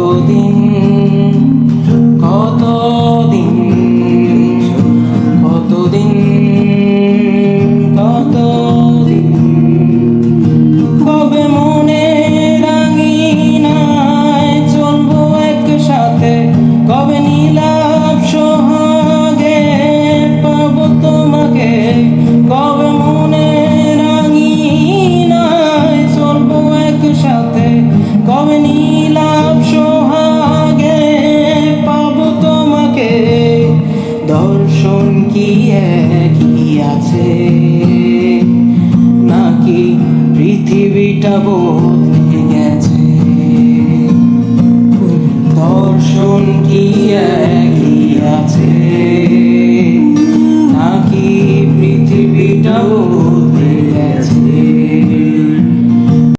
কতদিন কতদিন কতদিন কতদিন কবে মনে রাঙিনায় চলবো একসাথে কবে নীলাভ সোহাগে পাবো তোমাকে কবে মনে রাঙিনায় চলবো একসাথে? কবে নীলাভ কি একই আছে। নাকি পৃথিবীটা বদলে গেছে? দর্শন কি একই আছে? নাকি পৃথিবীটা